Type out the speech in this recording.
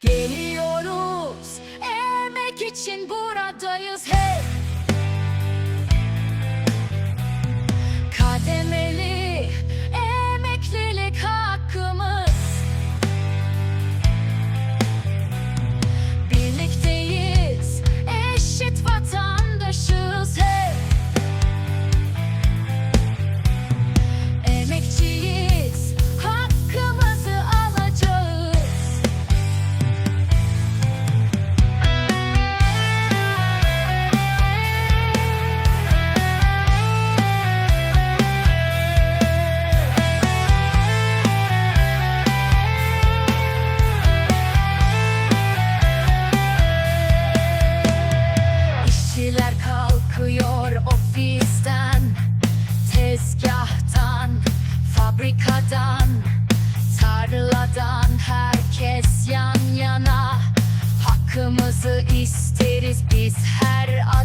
Geliyoruz emek için buradayız. Hep fabrikadan, tarladan herkes yan yana. Hakkımızı isteriz biz her adımda